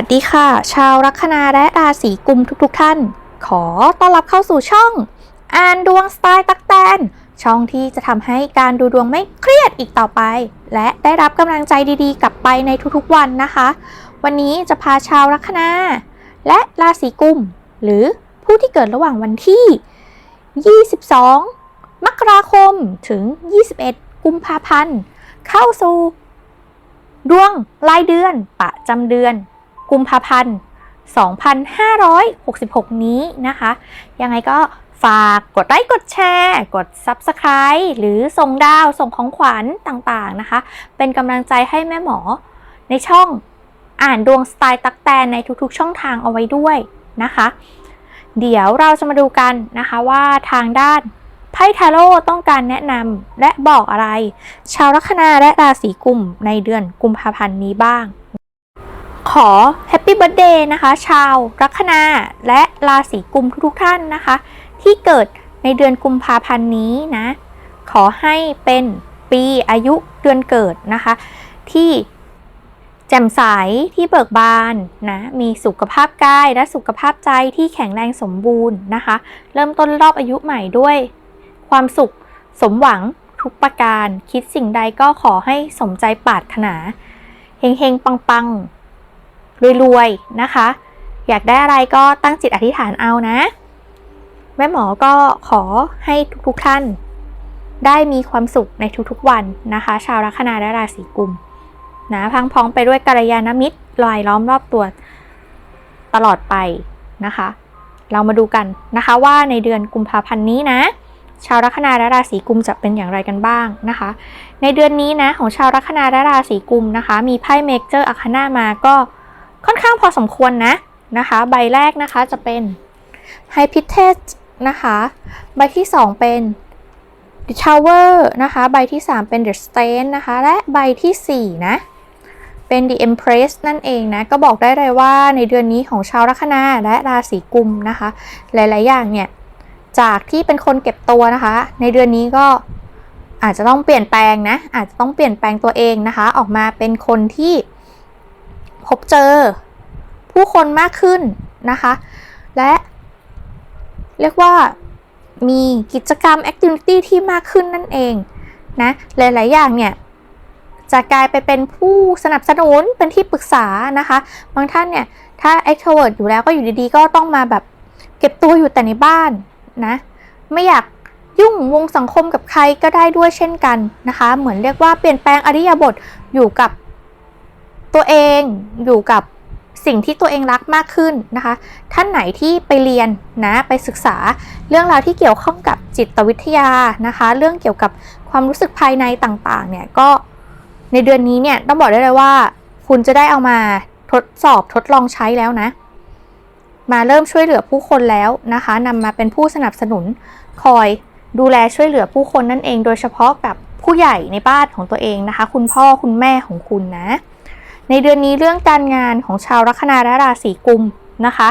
วัสดีค่ะ ชาวลัคนาและราศีกุมทุกๆทท่าน ขอต้อนรับเข้าสู่ช่อง อ่านดวงสไตล์ตักแตน ช่องที่จะทำให้การดูดวงไม่เครียดอีกต่อไป และได้รับกำลังใจดีๆ กลับไปในทุกๆวันนะคะ วันนี้จะพาชาวลัคนา และราศีกุม หรือผู้ที่เกิดระหว่างวันที่ 22 มกราคมถึง 21 กุมภาพันธ์ เข้าสู่ดวงรายเดือนประจำเดือน กุมภาพันธ์ 2566 นี้นะคะ ยังไงก็ฝากกดไลค์กดแชร์ กด Subscribe หรือส่งดาวส่งของขวัญต่างๆนะคะ เป็นกำลังใจให้แม่หมอ ในช่องอ่านดวงสไตล์ตักแตนในทุกๆ ช่องทางเอาไว้ด้วยนะคะ เดี๋ยวเราจะมาดูกันนะคะว่าทางด้านไพ่ทาโร่ต้องการแนะนำและบอกอะไร ชาวลัคนาและราศีกุมในเดือนกุมภาพันธ์นี้บ้าง ขอแฮปปี้เบิร์ดเดย์นะคะ ชาวลัคนาและราศีกุมทุกๆท่านนะคะ ที่เกิดในเดือนกุมภาพันธ์นี้นะ ขอให้เป็นปีอายุเดือนเกิดนะคะ ที่แจ่มใสที่เบิกบานนะมีสุขภาพกายและสุขภาพใจที่แข็งแรงสมบูรณ์นะคะ เริ่มต้นรอบอายุใหม่ด้วย ความสุขสมหวังทุกประการ คิดสิ่งใดก็ขอให้สมใจปรารถนาเฮงๆ ปังๆ รวยๆนะคะ อยากได้อะไรก็ตั้งจิตอธิษฐานเอานะ แม่หมอก็ขอให้ทุกๆท่าน ได้มีความสุขในทุกๆวันนะคะ ชาวลัคนาและราศีกุมนะพังพ้องไปด้วยกัลยาณมิตรลอยล้อมรอบตัวตลอดไปนะคะ เรามาดูกันนะคะว่าในเดือนกุมภาพันธ์นี้นะ ชาวลัคนาและราศีกุมจะเป็นอย่างไรกันบ้างนะคะ ในเดือนนี้นะของชาวลัคนาและราศีกุมนะคะ มีไพ่เมเจอร์อาคนามาก็ ค่อนข้างพอสมควรนะนะคะ ใบแรกนะคะจะเป็นไฮพิเทสนะคะ ใบที่ 2 เป็น The Tower นะคะ ใบที่ 3 เป็น The Stand นะคะ และใบทีสี่ 4 นะ เป็น The Empress นั่นเองนะ ก็บอกได้เลยว่าในเดือนนี้ของชาวลัคนาและราศีกุมนะคะ หลาย ๆ อย่างเนี่ย จากที่เป็นคนเก็บตัวนะคะ ในเดือนนี้ก็อาจจะต้องเปลี่ยนแปลงนะ อาจจะต้องเปลี่ยนแปลงตัวเองนะคะ ออกมาเป็นคนที่ พบเจอ ผู้คนมากขึ้นนะคะ และเรียกว่ามีกิจกรรมแอคทิวิตี้ที่มากขึ้นนั่นเองนะหลาย ๆ อย่างเนี่ยจะกลายไปเป็นผู้สนับสนุนเป็นที่ปรึกษานะคะ บางท่านเนี่ย ถ้า extrovert อยู่แล้วก็อยู่ดี ๆ ก็ต้องมาแบบเก็บตัวอยู่แต่ในบ้านนะ ไม่อยากยุ่งวงสังคมกับใครก็ได้ด้วยเช่นกันนะคะ เหมือนเรียกว่าเปลี่ยนแปลงอริยบทอยู่กับ ตัวเองอยู่กับสิ่งที่ตัวเองรักมากขึ้นนะคะ ท่านไหนที่ไปเรียนนะไปศึกษาเรื่องราวที่เกี่ยวข้องกับจิตวิทยานะคะ เรื่องเกี่ยวกับความรู้สึกภายในต่างๆเนี่ยก็ในเดือนนี้เนี่ยต้องบอกได้เลยว่า คุณจะได้เอามาทดสอบทดลองใช้แล้วนะ มาเริ่มช่วยเหลือผู้คนแล้วนะคะนำมาเป็นผู้สนับสนุนคอยดูแลช่วยเหลือผู้คนนั่นเอง โดยเฉพาะกับผู้ใหญ่ในบ้านของตัวเองนะคะ คุณพ่อคุณแม่ของคุณนะ ในเดือนนี้เรื่องการงานของชาวลัคนาและราศีกุมนะคะ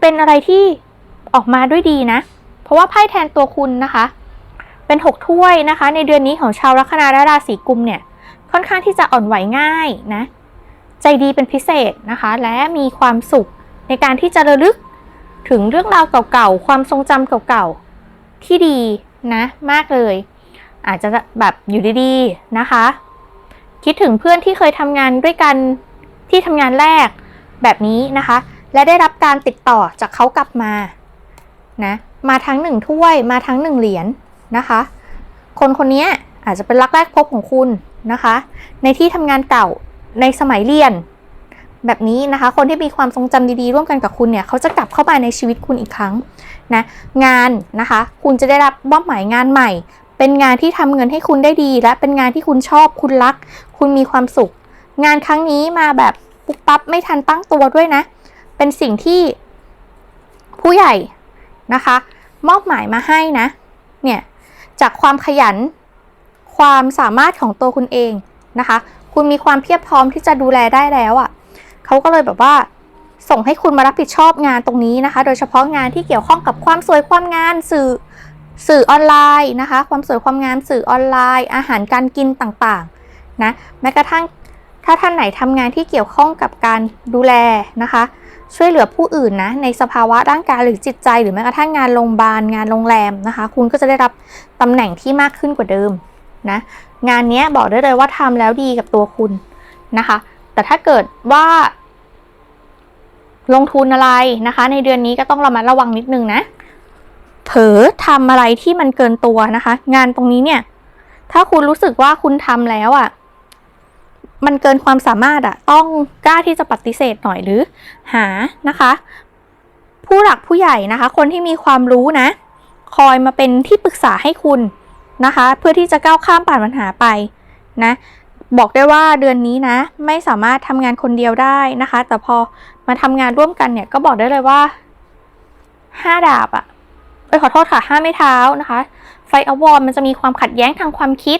เป็นอะไรที่ออกมาด้วยดีนะ เพราะว่าไพ่แทนตัวคุณนะคะ เป็นหกถ้วยนะคะ ในเดือนนี้ของชาวลัคนาและราศีกุมเนี่ย ค่อนข้างที่จะอ่อนไหวง่ายนะ ใจดีเป็นพิเศษนะคะ และมีความสุขในการที่จะระลึกถึงเรื่องราวเก่าๆ ความทรงจำเก่าๆ ที่ดีนะ มากเลย อาจจะแบบอยู่ดีๆนะคะ คิดถึงเพื่อนที่เคยทำงานด้วยกันที่ทำงานแรกแบบนี้นะคะ และได้รับการติดต่อจากเขากลับมานะมาทั้งหนึ่งถ้วยมาทั้งหนึ่งเหรียญนนะคะ คนคนนี้อาจจะเป็นรักแรกพบของคุณนะคะ ในที่ทำงานเก่าในสมัยเรียน แบบนี้นะคะ คนที่มีความทรงจำดีๆ ร่วมกันกับคุณเนี่ยเขาจะกลับเข้ามาในชีวิตคุณอีกครั้งนะงานนะคะ คุณจะได้รับมอบหมายงานใหม่ เป็นงานที่ทำเงินให้คุณได้ดี และเป็นงานที่คุณชอบคุณรักคุณมีความสุข งานครั้งนี้มาแบบปุ๊บปั๊บไม่ทันตั้งตัวด้วยนะ เป็นสิ่งที่ผู้ใหญ่นะคะ มอบหมายมาให้นะ เนี่ย จากความขยัน ความสามารถของตัวคุณเองนะคะ คุณมีความเพียบพร้อมที่จะดูแลได้แล้วอะ่ะเขาก็เลยแบบว่า ส่งให้คุณมารับผิดชอบงานตรงนี้นะคะ โดยเฉพาะงานที่เกี่ยวข้องกับความสวยความงามสื่อสื่อออนไลน์นะคะ ความสวยความงามสื่อออนไลน์ อาหารการกินต่าง นะแม้กระทั่งถ้าท่านไหนทำงานที่เกี่ยวข้องกับการดูแลนะคะ ช่วยเหลือผู้อื่นนะในสภาวะร่างกายหรือจิตใจ หรือแม้กระทั่งงานโรงพยาบาลงานโรงแรมนะคะ คุณก็จะได้รับตำแหน่งที่มากขึ้นกว่าเดิมนะงานนี้บอกได้เลยว่าทำแล้วดีกับตัวคุณนะคะ แต่ถ้าเกิดว่า ลงทุนอะไรนะคะ ในเดือนนี้ก็ต้องระมัดระวังนิดนึงนะ เผลอทำอะไรที่มันเกินตัวนะคะ งานตรงนี้เนี่ย ถ้าคุณรู้สึกว่าคุณทำแล้วอะ่ะ มันเกินความสามารถอะ่ะต้องกล้าที่จะปฏิเสธหน่อยหรือหานะคะ ผู้หลักผู้ใหญ่นะคะ คนที่มีความรู้นะ คอยมาเป็นที่ปรึกษาให้คุณนะคะ เพื่อที่จะก้าวข้ามผ่านปัญหาไปนะบอกได้ว่าเดือนนี้นะ ไม่สามารถทำงานคนเดียวได้นะคะ แต่พอมาทำงานร่วมกันเนี่ยก็บอกได้เลยว่าห้าดาบอะเอ้ยขอโทษค่ะห้าไม้เท้านะคะ ไฟอวอร์มันจะมีความขัดแย้งทางความคิด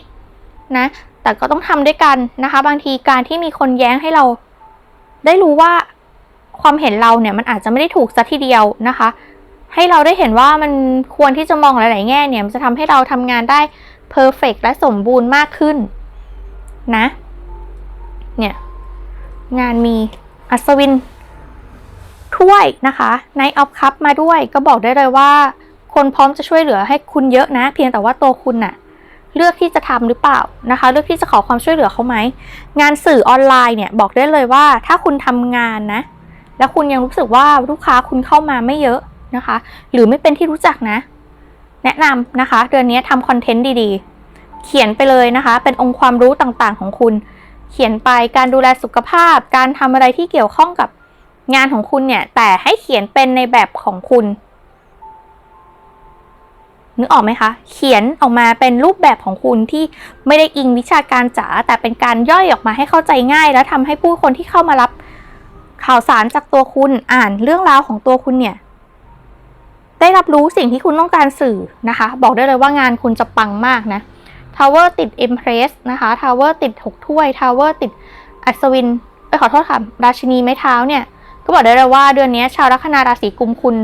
นะ แต่ก็ต้องทำด้วยกันนะคะ บางทีการที่มีคนแย้งให้เรา ได้รู้ว่าความเห็นเราเนี่ยมันอาจจะไม่ได้ถูกซะทีเดียวนะคะ ให้เราได้เห็นว่ามันควรที่จะมองหลาย ๆ แง่เนี่ยมันจะทำให้เราทำงานได้เพอร์เฟกและสมบูรณ์มากขึ้นนะ เนี่ย งานมีอัศวิน ถ้วยนะคะในออฟคัพมาด้วยก็บอกได้เลยว่า คนพร้อมจะช่วยเหลือให้คุณเยอะนะ เพียงแต่ว่าตัวคุณน่ะ เลือกที่จะทำหรือเปล่านะคะ เลือกที่จะขอความช่วยเหลือเขาไหม งานสื่อออนไลน์เนี่ยบอกได้เลยว่า ถ้าคุณทำงานนะ แล้วคุณยังรู้สึกว่าลูกค้าคุณเข้ามาไม่เยอะนะคะ หรือไม่เป็นที่รู้จักนะ แนะนำนะคะ เดือนนี้ทำคอนเทนต์ดีๆ เขียนไปเลยนะคะ เป็นองค์ความรู้ต่างๆ ของคุณ เขียนไปการดูแลสุขภาพ การทำอะไรที่เกี่ยวข้องกับงานของคุณเนี่ย แต่ให้เขียนเป็นในแบบของคุณ นึกออกไหมคะ เขียนออกมาเป็นรูปแบบของคุณที่ไม่ได้อิงวิชาการจ๋าแต่เป็นการย่อยออกมาให้เข้าใจง่าย แล้วทำให้ผู้คนที่เข้ามารับข่าวสารจากตัวคุณอ่านเรื่องราวของตัวคุณเนี่ย ได้รับรู้สิ่งที่คุณต้องการสื่อนะคะ บอกได้เลยว่างานคุณจะปังมากนะทาวเวอร์ติด Impress นะคะทาวเวอร์ติดหกถ้วยทาวเวอร์ติดอัศวินเอ้ยขอโทษค่ะราชินีไม้เท้าเนี่ย ก็บอกได้เลยว่าเดือนนี้ชาวลัคนาราศีกุมคุณ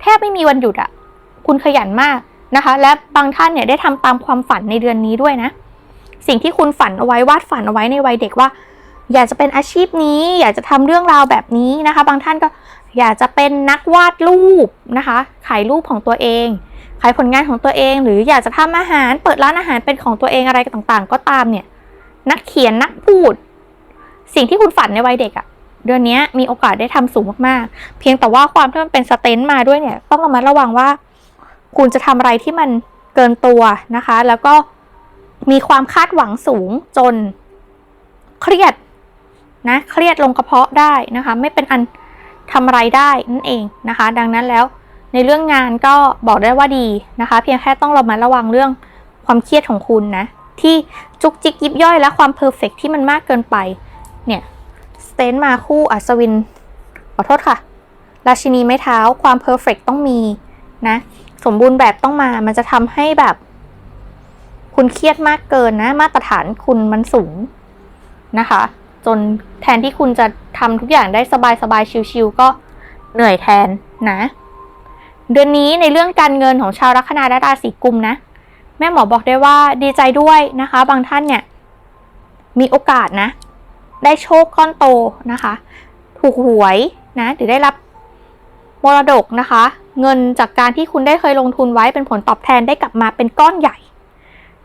แทบไม่มีวันหยุดอะ คุณขยันมากนะคะ และบางท่านเนี่ยได้ทำตามความฝันในเดือนนี้ด้วยนะ สิ่งที่คุณฝันเอาไว้วาดฝันเอาไว้ในวัยเด็กว่า อยากจะเป็นอาชีพนี้ อยากจะทำเรื่องราวแบบนี้นะคะ บางท่านก็อยากจะเป็นนักวาดรูปนะคะขายรูปของตัวเองขายผลงานของตัวเอง หรืออยากจะทำอาหารเปิดร้านอาหารเป็นของตัวเองอะไรต่างๆ ก็ตามเนี่ยนักเขียนนักพูด สิ่งที่คุณฝันในวัยเด็กอะเดือนนี้มีโอกาสได้ทำสูงมากๆ เพียงแต่ว่าความที่มันเป็นสเตนต์มาด้วยเนี่ย ต้องระมัดระวังว่า คุณจะทำอะไรที่มันเกินตัวนะคะ แล้วก็มีความคาดหวังสูงจน เครียดนะเครียดลงกระเพาะได้นะคะ ไม่เป็นอันทำอะไรได้นั่นเองนะคะ ดังนั้นแล้วในเรื่องงานก็บอกได้ว่าดีนะคะ เพียงแค่ต้องระมัดระวังเรื่องความเครียดของคุณนะ ที่จุกจิกยิบย่อยและความเพอร์เฟกที่มันมากเกินไป เนี่ยสเตนมาคู่อัศวินขอโทษค่ะ ราชินีไม้เท้าความเพอร์เฟกต้องมีนะ สมบูรณ์แบบต้องมา มันจะทำให้แบบ คุณเครียดมากเกินนะ มาตรฐานคุณมันสูงนะคะ จนแทนที่คุณจะทำทุกอย่างได้สบายๆชิวๆก็เหนื่อยแทนนะ เดือนนี้ในเรื่องการเงินของชาวลัคนาและราศีกุมนะ แม่หมอบอกได้ว่าดีใจด้วยนะคะ บางท่านเนี่ย มีโอกาสนะ ได้โชคก้อนโตนะคะ ถูกหวยนะหรือได้รับ มรดกนะคะ เงินจากการที่คุณได้เคยลงทุนไว้เป็นผลตอบแทนได้กลับมาเป็นก้อนใหญ่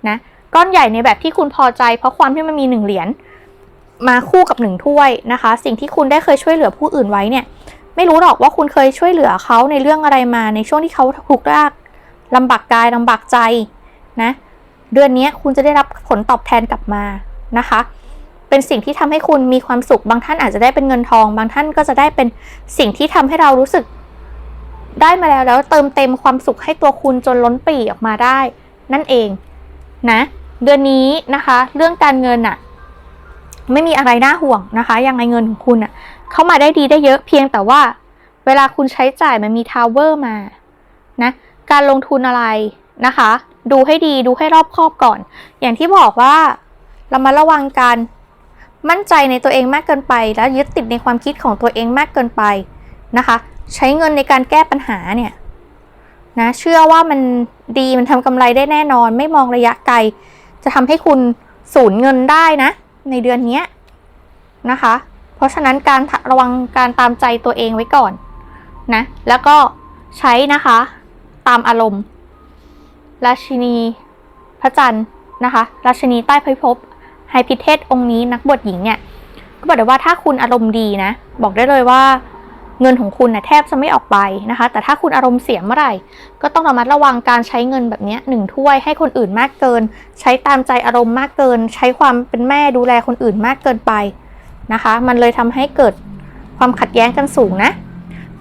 นะก้อนใหญ่ในแบบที่คุณพอใจ เพราะความที่มันมีหนึ่งเหรียญมาคู่กับหนึ่งถ้วยนะคะ สิ่งที่คุณได้เคยช่วยเหลือผู้อื่นไว้เนี่ย ไม่รู้หรอกว่าคุณเคยช่วยเหลือเขาในเรื่องอะไรมาในช่วงที่เขาทุกข์ยากลำบากกายลำบากใจนะเดือนนี้คุณจะได้รับผลตอบแทนกลับมานะคะ เป็นสิ่งที่ทำให้คุณมีความสุข บางท่านอาจจะได้เป็นเงินทอง บางท่านก็จะได้เป็นสิ่งที่ทำให้เรารู้สึก ได้มาแล้วแล้วเติมเต็มความสุขให้ตัวคุณจนล้นปีออกมาได้ นั่นเองนะเดือนนี้นะคะ เรื่องการเงินอะไม่มีอะไรน่าห่วงนะคะ ยังไงเงินของคุณอะเข้ามาได้ดีได้เยอะเพียงแต่ว่า เวลาคุณใช้จ่ายมันมีทาวเวอร์มานะการลงทุนอะไรนะคะ ดูให้ดีดูให้รอบคอบก่อน อย่างที่บอกว่าเรามาระวังการมั่นใจในตัวเองมากเกินไป แล้วยึดติดในความคิดของตัวเองมากเกินไปนะคะ ใช้เงินในการแก้ปัญหาเนี่ยนะเชื่อว่ามันดีมันทำกำไรได้แน่นอน ไม่มองระยะไกล จะทำให้คุณสูญเงินได้นะ ในเดือนนี้นะคะ เพราะฉะนั้นการระวังการตามใจตัวเองไว้ก่อนนะแล้วก็ใช้นะคะตามอารมณ์ราชินีพระจันทร์นะคะราชินีใต้พิภพไฮพิเทศองค์นี้นักบวชหญิงเนี่ย ก็บอกได้ว่าถ้าคุณอารมณ์ดีนะ บอกได้เลยว่า เงินของคุณนะแทบจะไม่ออกไปนะคะ แต่ถ้าคุณอารมณ์เสียเมื่อไหร่ ก็ต้องระมัดระวังการใช้เงินแบบนี้หนึ่งถ้วยให้คนอื่นมากเกิน ใช้ตามใจอารมณ์มากเกิน ใช้ความเป็นแม่ดูแลคนอื่นมากเกินไปนะคะ มันเลยทำให้เกิดความขัดแย้งกันสูงนะ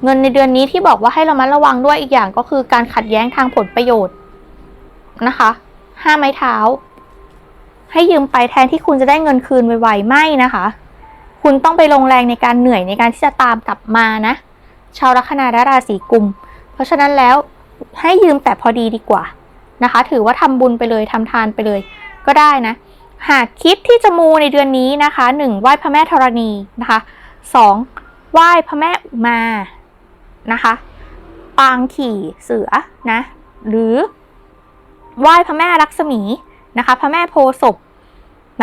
เงินในเดือนนี้ที่บอกว่าให้ระมัดระวังด้วยอีกอย่างก็คือการขัดแย้งทางผลประโยชน์นะคะ ห้าไม้เท้า ให้ยืมไปแทนที่คุณจะได้เงินคืนไวๆไม่นะคะ คุณต้องไปลงแรงในการเหนื่อยในการที่จะตามกลับมานะ ชาวลัคนาและราศีกุม เพราะฉะนั้นแล้วให้ยืมแต่พอดีดีกว่านะคะ ถือว่าทำบุญไปเลยทำทานไปเลย ก็ได้นะ หากคิดที่จะมูในเดือนนี้นะคะหนึ่งไหว้พระแม่ธรณีนะคะสองไหว้พระแม่อุมานะคะปางขี่เสือนะหรือไหว้พระแม่ลักษมีนะคะ พระแม่โพศพ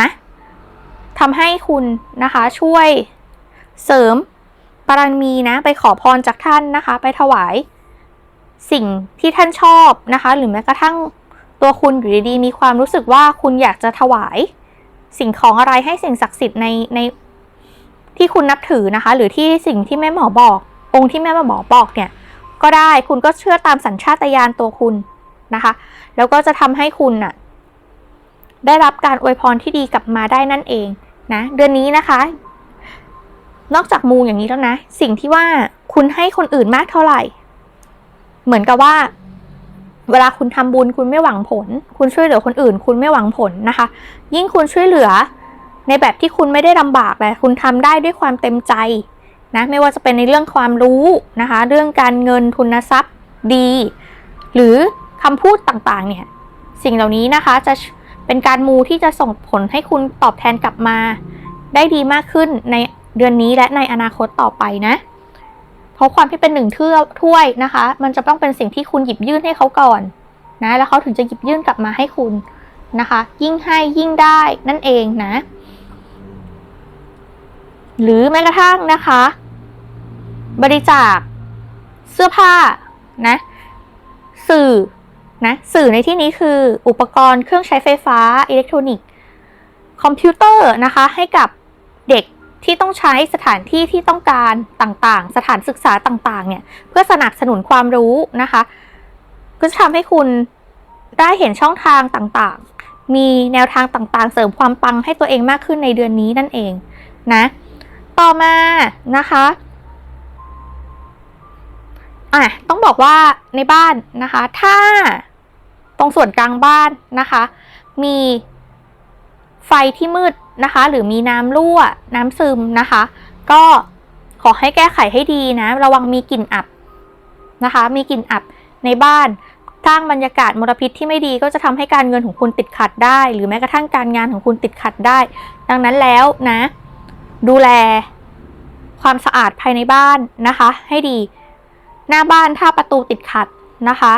นะ ทำให้คุณนะคะช่วยเสริมบารมีนะไปขอพรจากท่านนะคะ ไปถวายสิ่งที่ท่านชอบนะคะ หรือแม้กระทั่งตัวคุณอยู่ดีๆมีความรู้สึกว่าคุณอยากจะถวาย สิ่งของอะไรให้สิ่งศักดิ์สิทธิ์ในในที่คุณนับถือนะคะ หรือที่สิ่งที่แม่หมอบอก องค์ที่แม่หมอบอกเนี่ย ก็ได้คุณก็เชื่อตามสัญชาตญาณตัวคุณนะคะ แล้วก็จะทำให้คุณน่ะ ได้รับการอวยพรที่ดีกลับมาได้นั่นเองนะเดือนนี้นะคะ นอกจากมูอย่างนี้แล้วนะ สิ่งที่ว่าคุณให้คนอื่นมากเท่าไหร่ เหมือนกับว่า เวลาคุณทำบุญคุณไม่หวังผล คุณช่วยเหลือคนอื่น คุณไม่หวังผลนะคะ ยิ่งคุณช่วยเหลือ ในแบบที่คุณไม่ได้ลำบากแต่คุณทำได้ด้วยความเต็มใจนะไม่ว่าจะเป็นในเรื่องความรู้นะคะ เรื่องการเงินทุนทรัพย์ดี หรือคำพูดต่างๆเนี่ย สิ่งเหล่านี้นะคะจะ เป็นการมูที่จะส่งผลให้คุณตอบแทนกลับมา ได้ดีมากขึ้นในเดือนนี้และในอนาคตต่อไปนะ เพราะความที่เป็นหนึ่งเทือถ้วยนะคะ มันจะต้องเป็นสิ่งที่คุณหยิบยื่นให้เขาก่อนนะ แล้วเขาถึงจะหยิบยื่นกลับมาให้คุณนะคะ ยิ่งให้ยิ่งได้นั่นเองนะ หรือแม้กระทั่งนะคะ บริจาคเสื้อผ้านะ สื่อ นะสื่อในที่นี้คืออุปกรณ์เครื่องใช้ไฟฟ้าอิเล็กทรอนิกส์คอมพิวเตอร์นะคะ ให้กับเด็กที่ต้องใช้สถานที่ที่ต้องการต่างๆ สถานศึกษาต่างๆเนี่ยเพื่อสนับสนุนความรู้นะคะ ก็จะทำให้คุณได้เห็นช่องทางต่างๆ มีแนวทางต่างๆ เสริมความปังให้ตัวเองมากขึ้นในเดือนนี้นั่นเองนะ ต่อมานะคะอะต้องบอกว่าในบ้านนะคะ ถ้า ตรงส่วนกลางบ้านนะคะ มีไฟที่มืดนะคะ หรือมีน้ำรั่ว น้ำซึมนะคะ ก็ขอให้แก้ไขให้ดีนะ ระวังมีกลิ่นอับนะคะ มีกลิ่นอับในบ้านสร้างบรรยากาศมลพิษที่ไม่ดีก็จะทำให้การเงินของคุณติดขัดได้ หรือแม้กระทั่งการงานของคุณติดขัดได้ ดังนั้นแล้วนะ ดูแลความสะอาดภายในบ้านนะคะ ให้ดี หน้าบ้านถ้าประตูติดขัดนะคะ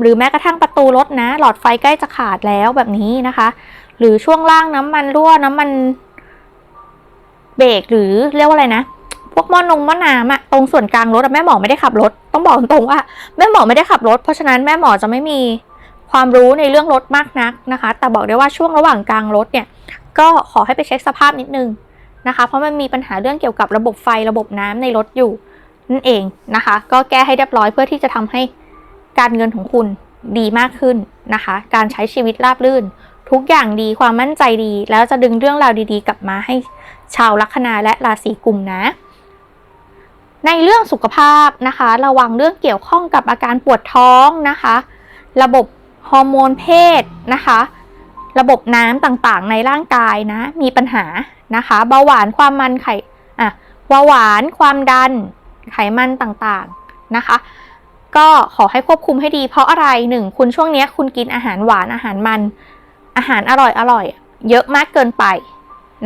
หรือแม้กระทั่งประตูรถนะ หลอดไฟใกล้จะขาดแล้วแบบนี้นะคะ หรือช่วงล่างน้ำมันรั่วน้ำมันเบรกหรือเรียกว่าอะไรนะ พวกหม้อนงหม้อน้ำอะตรงส่วนกลางรถแม่หมอไม่ได้ขับรถ ต้องบอกตรงว่าแม่หมอไม่ได้ขับรถ เพราะฉะนั้นแม่หมอจะไม่มีความรู้ในเรื่องรถมากนักนะคะ แต่บอกได้ว่าช่วงระหว่างกลางรถเนี่ย ก็ขอให้ไปเช็คสภาพนิดนึงนะคะ เพราะมันมีปัญหาเรื่องเกี่ยวกับระบบไฟระบบน้ำในรถอยู่นั่นเองนะคะ ก็แก้ให้เรียบร้อยเพื่อที่จะทำให้ การเงินของคุณดีมากขึ้นนะคะ การใช้ชีวิตราบรื่น ทุกอย่างดีความมั่นใจดี แล้วจะดึงเรื่องราวดีๆ กลับมาให้ชาวลัคนาและราศีกุมนะ ในเรื่องสุขภาพนะคะ ระวังเรื่องเกี่ยวข้องกับอาการปวดท้องนะคะ ระบบฮอร์โมนเพศนะคะ ระบบน้ำต่างๆ ในร่างกายนะ มีปัญหานะคะเบาหวานความมันไขอะเบาหวานความดันไขมันต่างๆนะคะ ก็ขอให้ควบคุมให้ดี เพราะอะไรหนึ่งคุณช่วงนี้คุณกินอาหารหวานอาหารมัน อาหารอร่อยอร่อย เยอะมากเกินไป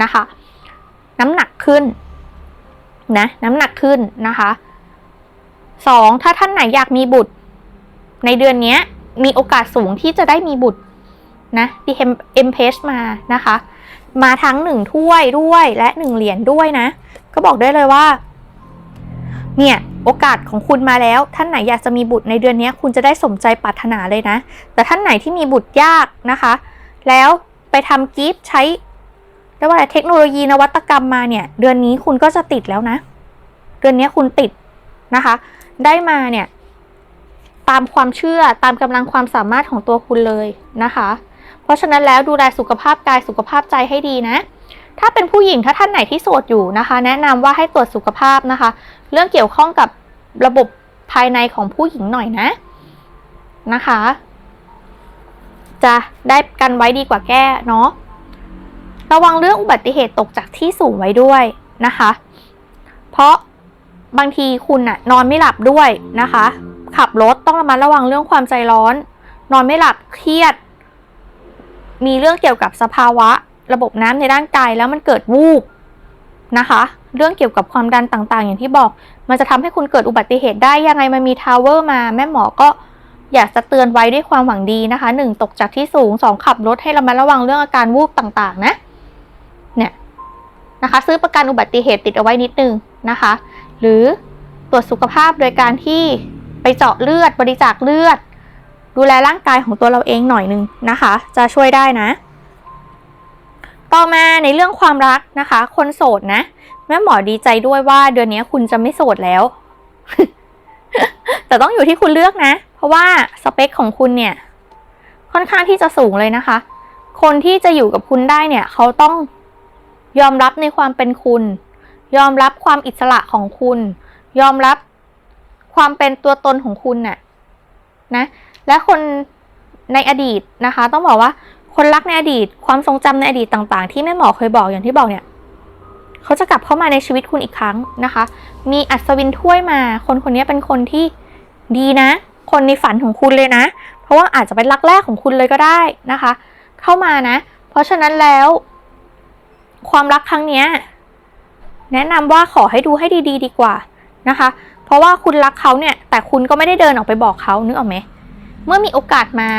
นะคะ น้ำหนักขึ้นนะน้ำหนักขึ้นนะคะสองถ้าท่านไหนอยากมีบุตร ในเดือนนี้มีโอกาสสูงที่จะได้มีบุตรนะดีเอ็มเพสมานะคะ มาทั้งหนึ่งถ้วยด้วยและหนึ่งเหรียญด้วยนะ ก็บอกได้เลยว่า เนี่ย โอกาสของคุณมาแล้ว ท่านไหนอยากจะมีบุตรในเดือนนี้คุณจะได้สมใจปรารถนาเลยนะ แต่ท่านไหนที่มีบุตรยากนะคะ แล้วไปทำกิฟต์ใช้เรียกว่าอะไรเทคโนโลยีนวัตกรรมมาเนี่ย เดือนนี้คุณก็จะติดแล้วนะ เดือนนี้คุณติดนะคะ ได้มาเนี่ย ตามความเชื่อตามกำลังความสามารถของตัวคุณเลยนะคะ เพราะฉะนั้นแล้วดูแลสุขภาพกายสุขภาพใจให้ดีนะ ถ้าเป็นผู้หญิงถ้าท่านไหนที่โสดอยู่นะคะ แนะนำว่าให้ตรวจสุขภาพนะคะ เรื่องเกี่ยวข้องกับระบบภายในของผู้หญิงหน่อยนะนะคะ จะได้กันไว้ดีกว่าแก้เนาะระวังเรื่องอุบัติเหตุตกจากที่สูงไว้ด้วยนะคะ เพราะบางทีคุณอะนอนไม่หลับด้วยนะคะ ขับรถต้องระมัดระวังเรื่องความใจร้อน นอนไม่หลับเครียด มีเรื่องเกี่ยวกับสภาวะ ระบบน้ำในร่างกายแล้วมันเกิดวูบนะคะ เรื่องเกี่ยวกับความดันต่างๆ อย่างที่บอก มันจะทำให้คุณเกิดอุบัติเหตุได้ยังไงมันมีทาวเวอร์มาแม่หมอก็อยากจะเตือนไว้ด้วยความหวังดีนะคะหนึ่งตกจากที่สูงสองขับรถให้ระมัดระวังเรื่องอาการวูบต่างๆ นะ เนี่ยนะคะ ซื้อประกันอุบัติเหตุติดเอาไว้นิดนึงนะคะ หรือตรวจสุขภาพโดยการที่ไปเจาะเลือดบริจาคเลือด ดูแลร่างกายของตัวเราเองหน่อยนึงนะคะ จะช่วยได้นะ ต่อมาในเรื่องความรักนะคะ คนโสดนะ แม่หมอดีใจด้วยว่าเดือนนี้คุณจะไม่โสดแล้ว แต่ต้องอยู่ที่คุณเลือกนะ เพราะว่าสเปคของคุณเนี่ย ค่อนข้างที่จะสูงเลยนะคะ คนที่จะอยู่กับคุณได้เนี่ย เขาต้องยอมรับในความเป็นคุณ ยอมรับความอิสระของคุณ ยอมรับความเป็นตัวตนของคุณน่ะนะ และคนในอดีตนะคะ ต้องบอกว่า คนรักในอดีต ความทรงจำในอดีตต่าง ๆ ที่แม่หมอเคยบอกอย่างที่บอกเนี่ยเขาจะกลับเข้ามาในชีวิตคุณอีกครั้งนะคะ มีอัศวินถ้วยมา คนคนนี้เป็นคนที่ดีนะ คนในฝันของคุณเลยนะ เพราะว่าอาจจะเป็นรักแรกของคุณเลยก็ได้นะคะ เข้ามานะ เพราะฉะนั้นแล้ว ความรักครั้งเนี้ยแนะนำว่าขอให้ดูให้ดี ๆ ดีกว่านะคะ เพราะว่าคุณรักเขาเนี่ย แต่คุณก็ไม่ได้เดินออกไปบอกเขานึกออกไหม เมื่อมีโอกาสมา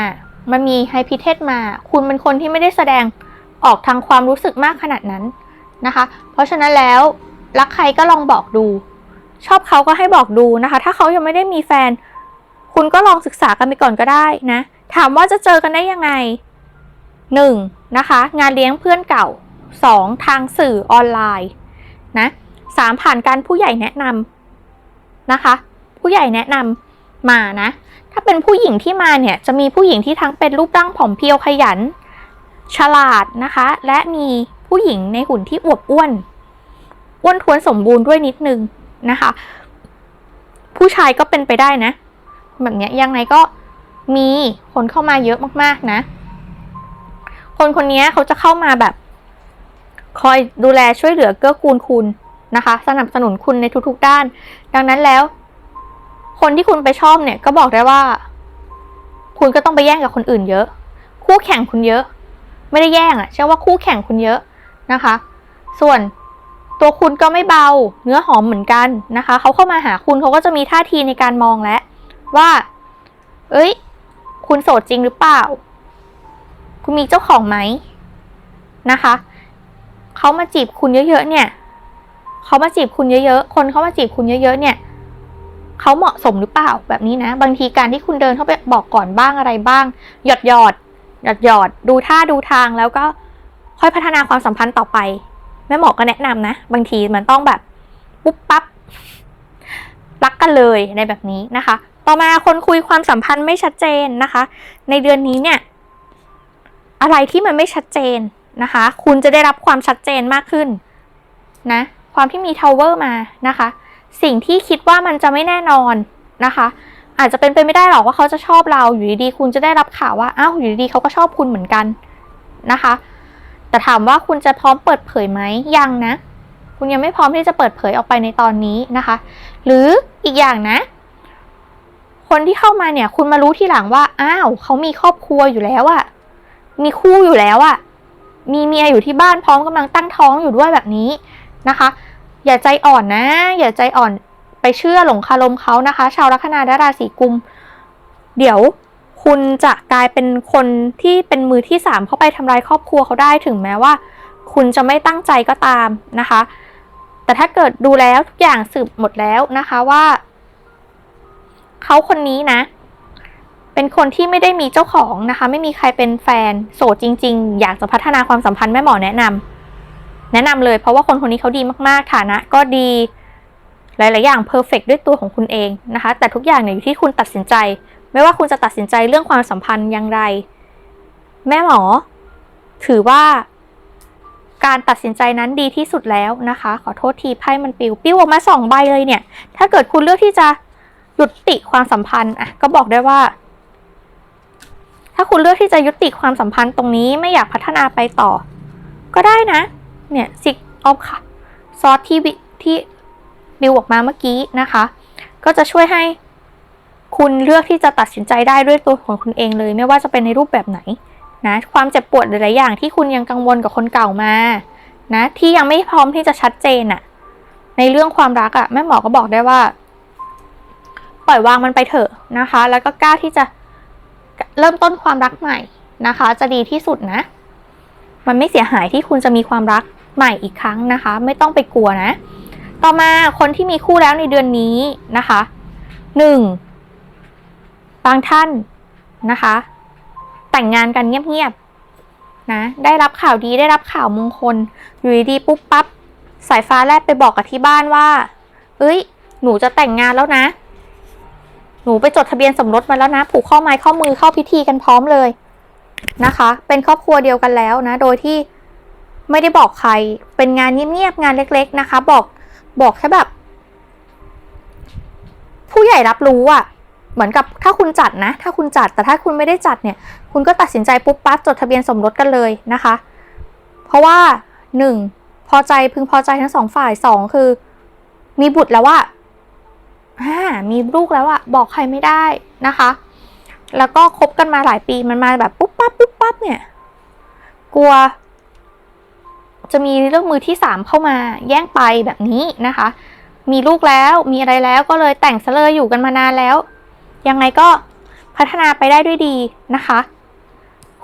มันมีไฮพิเทสมา คุณเป็นคนที่ไม่ได้แสดงออกทางความรู้สึกมากขนาดนั้นนะคะ เพราะฉะนั้นแล้วรักใครก็ลองบอกดู ชอบเขาก็ให้บอกดูนะคะ ถ้าเขายังไม่ได้มีแฟน คุณก็ลองศึกษากันไปก่อนก็ได้นะ ถามว่าจะเจอกันได้ยังไงหนึ่งนะคะ งานเลี้ยงเพื่อนเก่าสองทางสื่อออนไลน์นะสามผ่านการผู้ใหญ่แนะนำนะคะ ผู้ใหญ่แนะนำมานะ ถ้าเป็นผู้หญิงที่มาเนี่ยจะมีผู้หญิงที่ทั้งเป็นรูปร่างผอมเพรียวขยัน ฉลาดนะคะ และมีผู้หญิงในหุ่นที่อวบอ้วน อ้วนท้วนสมบูรณ์ด้วยนิดนึงนะคะ ผู้ชายก็เป็นไปได้นะแบบเนี้ยยังไงก็มีคนเข้ามาเยอะมากๆนะ คนคนนี้เขาจะเข้ามาแบบ คอยดูแลช่วยเหลือเกื้อกูลคุณนะคะ สนับสนุนคุณในทุกๆด้าน ดังนั้นแล้ว คนที่คุณไปชอบเนี่ยก็บอกได้ว่า คุณก็ต้องไปแย่งกับคนอื่นเยอะ คู่แข่งคุณเยอะ ไม่ได้แย่งอะเชื่อว่าคู่แข่งคุณเยอะนะคะ ส่วนตัวคุณก็ไม่เบาเนื้อหอมเหมือนกันนะคะเขาเข้ามาหาคุณเขาก็จะมีท่าทีในการมองแล้วว่า เอ้ย คุณโสดจริงหรือเปล่า คุณมีเจ้าของไหมนะคะเขามาจีบคุณเยอะๆเนี่ยเขามาจีบคุณเยอะๆ คนเขามาจีบคุณเยอะๆ เนี่ย เขาเหมาะสมหรือเปล่าแบบนี้นะ บางทีการที่คุณเดินเข้าไปบอกก่อนบ้างอะไรบ้าง หยอดหยอดหยอดหยอดดูท่าดูทางแล้วก็ค่อยพัฒนาความสัมพันธ์ต่อไปแม่หมอก็แนะนำนะ บางทีมันต้องแบบปุ๊บปั๊บรักกันเลยในแบบนี้นะคะ ต่อมาคนคุยความสัมพันธ์ไม่ชัดเจนนะคะ ในเดือนนี้เนี่ย อะไรที่มันไม่ชัดเจนนะคะ คุณจะได้รับความชัดเจนมากขึ้นนะ ความที่มีทาวเวอร์มานะคะ สิ่งที่คิดว่ามันจะไม่แน่นอนนะคะ อาจจะเป็นไปไม่ได้หรอกว่าเขาจะชอบเราอยู่ดีๆคุณจะได้รับข่าวว่าอ้าวอยู่ดีๆเขาก็ชอบคุณเหมือนกันนะคะ แต่ถามว่าคุณจะพร้อมเปิดเผยไหมยังนะ คุณยังไม่พร้อมที่จะเปิดเผยออกไปในตอนนี้นะคะ หรืออีกอย่างนะ คนที่เข้ามาเนี่ย คุณมารู้ทีหลังว่าอ้าวเขามีครอบครัวอยู่แล้วอะมีคู่อยู่แล้วอะมีเมียอยู่ที่บ้านพร้อมกำลังตั้งท้องอยู่ด้วยแบบนี้นะคะ อย่าใจอ่อนนะ อย่าใจอ่อนไปเชื่อหลงคารมเขานะคะ ชาวลัคนาและราศีกุม เดี๋ยวคุณจะกลายเป็นคนที่เป็นมือที่สามเข้าไปทำลายครอบครัวเขาได้ถึงแม้ว่า คุณจะไม่ตั้งใจก็ตามนะคะ แต่ถ้าเกิดดูแล้วทุกอย่างสืบหมดแล้วนะคะว่าเขาคนนี้นะ เป็นคนที่ไม่ได้มีเจ้าของนะคะ ไม่มีใครเป็นแฟนโสดจริง ๆ อยากจะพัฒนาความสัมพันธ์แม่หมอแนะนำ แนะนำเลยเพราะว่าคนคนนี้เขาดีมากๆฐานะก็ดีหลาย ๆ อย่างเพอร์เฟกด้วยตัวของคุณเองนะคะ แต่ทุกอย่างเนี่ยอยู่ที่คุณตัดสินใจ ไม่ว่าคุณจะตัดสินใจเรื่องความสัมพันธ์อย่างไร แม่หมอ ถือว่าการตัดสินใจนั้นดีที่สุดแล้วนะคะ ขอโทษทีไพ่มันปิว ปิวออกมาสองใบเลยเนี่ย ถ้าเกิดคุณเลือกที่จะยุติความสัมพันธ์อะก็บอกได้ว่า ถ้าคุณเลือกที่จะยุติความสัมพันธ์ตรงนี้ไม่อยากพัฒนาไปต่อ ก็ได้นะ เนี่ยซิกออฟค่ะซอสที่วิที่บิวออกมาเมื่อกี้นะคะ ก็จะช่วยให้คุณเลือกที่จะตัดสินใจได้ด้วยตัวของคุณเองเลย ไม่ว่าจะเป็นในรูปแบบไหนนะความเจ็บปวดหลายๆอย่างที่คุณยังกังวลกับคนเก่ามานะที่ยังไม่พร้อมที่จะชัดเจนอะในเรื่องความรักอะแม่หมอก็บอกได้ว่า ปล่อยวางมันไปเถอะนะคะ แล้วก็กล้าที่จะเริ่มต้นความรักใหม่นะคะ จะดีที่สุดนะ มันไม่เสียหายที่คุณจะมีความรัก ใหม่อีกครั้งนะคะ ไม่ต้องไปกลัวนะ ต่อมาคนที่มีคู่แล้วในเดือนนี้นะคะหนึ่งบางท่านนะคะ แต่งงานกันเงียบๆนะได้รับข่าวดีได้รับข่าวมงคลอยู่ดีๆปุ๊บปั๊บสายฟ้าแลบไปบอกกับที่บ้านว่า เอ้ย หนูจะแต่งงานแล้วนะ หนูไปจดทะเบียนสมรสมาแล้วนะ ผูกข้อไม้ข้อมือเข้าพิธีกันพร้อมเลยนะคะ เป็นครอบครัวเดียวกันแล้วนะ โดยที่ ไม่ได้บอกใคร เป็นงานเงียบๆงานเล็ก ๆนะคะ บอกบอกแค่แบบ ผู้ใหญ่รับรู้อะเหมือนกับถ้าคุณจัดนะ ถ้าคุณจัดแต่ถ้าคุณไม่ได้จัดเนี่ย คุณก็ตัดสินใจปุ๊บปั๊บจดทะเบียนสมรสกันเลยนะคะ เพราะว่าหนึ่งพอใจพึงพอใจทั้งสองฝ่ายสองคือ มีบุตรแล้วว่าอ่ามีลูกแล้วอะบอกใครไม่ได้นะคะ แล้วก็คบกันมาหลายปีมันมาแบบปุ๊บปั๊บปุ๊บปั๊บเนี่ย กลัว จะมีเรื่องมือที่สามเข้ามาแย่งไปแบบนี้นะคะ มีลูกแล้วมีอะไรแล้วก็เลยแต่งซะเลยอยู่กันมานานแล้ว ยังไงก็พัฒนาไปได้ด้วยดีนะคะ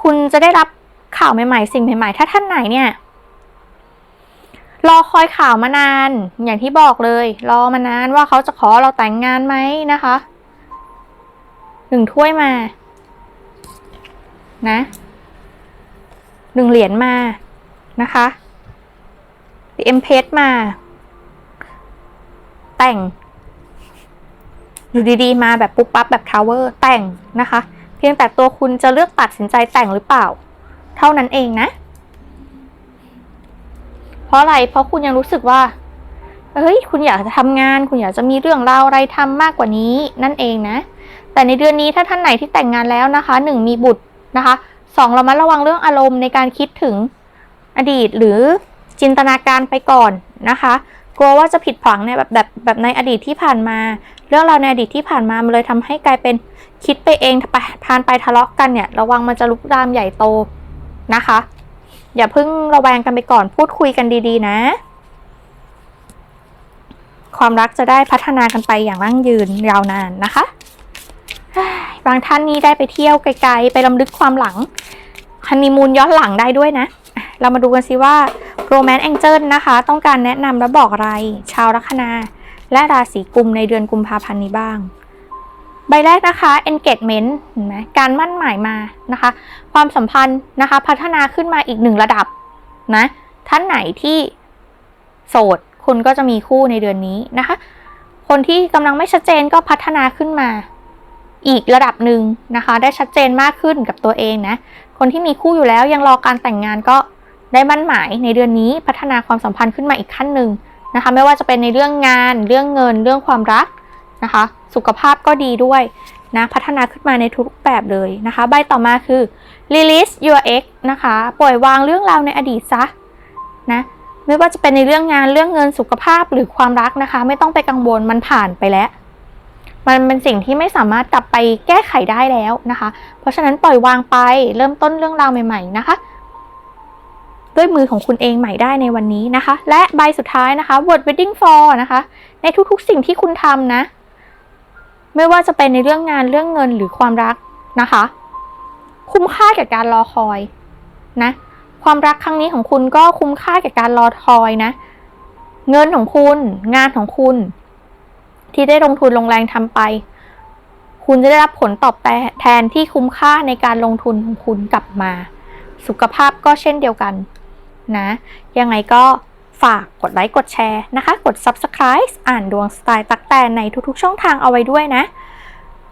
คุณจะได้รับข่าวใหม่ๆ สิ่งใหม่ๆ ถ้าท่านไหนเนี่ยรอคอยข่าวมานาน อย่างที่บอกเลย รอมานานว่าเขาจะขอเราแต่งงานไหมนะคะหนึ่งถ้วยมา นะหนึ่งเหรียญมานะคะ เอ็มเพสมา แต่ง อยู่ดีๆ มาแบบปุ๊บปั๊บแบบทาวเวอร์แต่งนะคะ เพียงแต่ตัวคุณจะเลือกตัดสินใจแต่งหรือเปล่า เท่านั้นเองนะ เพราะอะไร เพราะคุณยังรู้สึกว่าเฮ้ย คุณอยากจะทำงาน คุณอยากจะมีเรื่องราวอะไรทำมากกว่านี้ นั่นเองนะ แต่ในเดือนนี้ถ้าท่านไหนที่แต่งงานแล้วนะคะ หนึ่งมีบุตรนะคะสองเรามาระวังเรื่องอารมณ์ในการคิดถึงอดีตหรือ จินตนาการไปก่อนนะคะกลัวว่าจะผิดหวังเนี่ยแบบแบบแบบในอดีตที่ผ่านมา เรื่องราวในอดีตที่ผ่านมามันเลยทำให้กลายเป็นคิดไปเองพานไปทะเลาะกันเนี่ย ระวังมันจะลุกลามใหญ่โตนะคะ อย่าเพิ่งระแวงกันไปก่อนพูดคุยกันดีๆ นะ ความรักจะได้พัฒนากันไปอย่างยั่งยืนยาวนานนะคะบางท่านนี้ได้ไปเที่ยวไกลๆ ไปลำลึกความหลังฮันนีมูนย้อนหลังได้ด้วยนะ เรามาดูกันสิว่า โรแมนต์แองเจิลนะคะ ต้องการแนะนำและบอกอะไร ชาวลัคนา และราศีกุมในเดือนกุมภาพันธ์นี้บ้าง ใบแรกนะคะ engagement เห็นไหมการมั่นหมายมานะคะ ความสัมพันธ์นะคะ พัฒนาขึ้นมาอีกหนึ่งระดับนะ ท่านไหนที่โสดคุณก็จะมีคู่ในเดือนนี้นะคะ คนที่กำลังไม่ชัดเจนก็พัฒนาขึ้นมาอีกระดับหนึ่งนะคะ ได้ชัดเจนมากขึ้นกับตัวเองนะ คนที่มีคู่อยู่แล้วยังรอการแต่งงานก็ ได้มั่นหมายในเดือนนี้พัฒนาความสัมพันธ์ขึ้นมาอีกขั้นหนึ่งนะคะ ไม่ว่าจะเป็นในเรื่องงาน เรื่องเงิน เรื่องความรักนะคะ สุขภาพก็ดีด้วยนะพัฒนาขึ้นมาในทุกแบบเลยนะคะ ใบต่อมาคือ release your ex นะคะปล่อยวางเรื่องราวในอดีตซะนะไม่ว่าจะเป็นในเรื่องงานเรื่องเงินสุขภาพหรือความรักนะคะ ไม่ต้องไปกังวลมันผ่านไปแล้ว มันเป็นสิ่งที่ไม่สามารถกลับไปแก้ไขได้แล้วนะคะ เพราะฉะนั้นปล่อยวางไปเริ่มต้นเรื่องราวใหม่ ๆ นะคะ ด้วยมือของคุณเองใหม่ได้ในวันนี้นะคะ และใบสุดท้ายนะคะ word wedding for นะคะ ในทุกๆสิ่งที่คุณทำนะ ไม่ว่าจะเป็นในเรื่องงานเรื่องเงินหรือความรักนะคะ คุ้มค่ากับการรอคอยนะ ความรักครั้งนี้ของคุณก็คุ้มค่าแก่การรอคอยนะ เงินของคุณ งานของคุณ ที่ได้ลงทุนลงแรงทำไป คุณจะได้รับผลตอบแทนที่คุ้มค่าในการลงทุนของคุณกลับมา สุขภาพก็เช่นเดียวกัน นะ ยังไงก็ฝากกดไลค์กดแชร์นะคะ กด Subscribe อ่านดวงสไตล์ตักแต่ในทุกๆ ช่องทางเอาไว้ด้วยนะ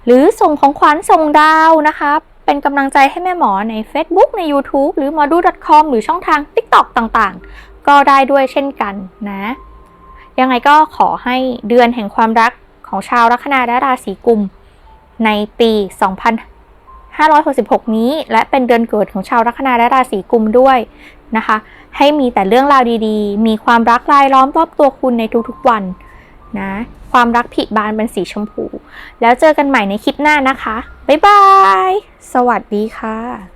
หรือส่งของขวัญส่งดาวนะคะ เป็นกำลังใจให้แม่หมอใน Facebook ใน YouTube หรือ m o d u c o m หรือช่องทาง TikTok ต่างๆ ก็ได้ด้วยเช่นกันนะ ยังไงก็ขอให้เดือนแห่งความรักของชาวลัคนาและราศีกุมในปี 2566 นี้ และเป็นเดือนเกิดของชาวลัคนาและราศีกุมด้วย นะคะ ให้มีแต่เรื่องราวดีๆ มีความรักรายล้อมรอบตัวคุณในทุกๆวันนะความรักผลิบานเป็นสีชมพู แล้วเจอกันใหม่ในคลิปหน้านะคะ บ๊ายบาย สวัสดีค่ะ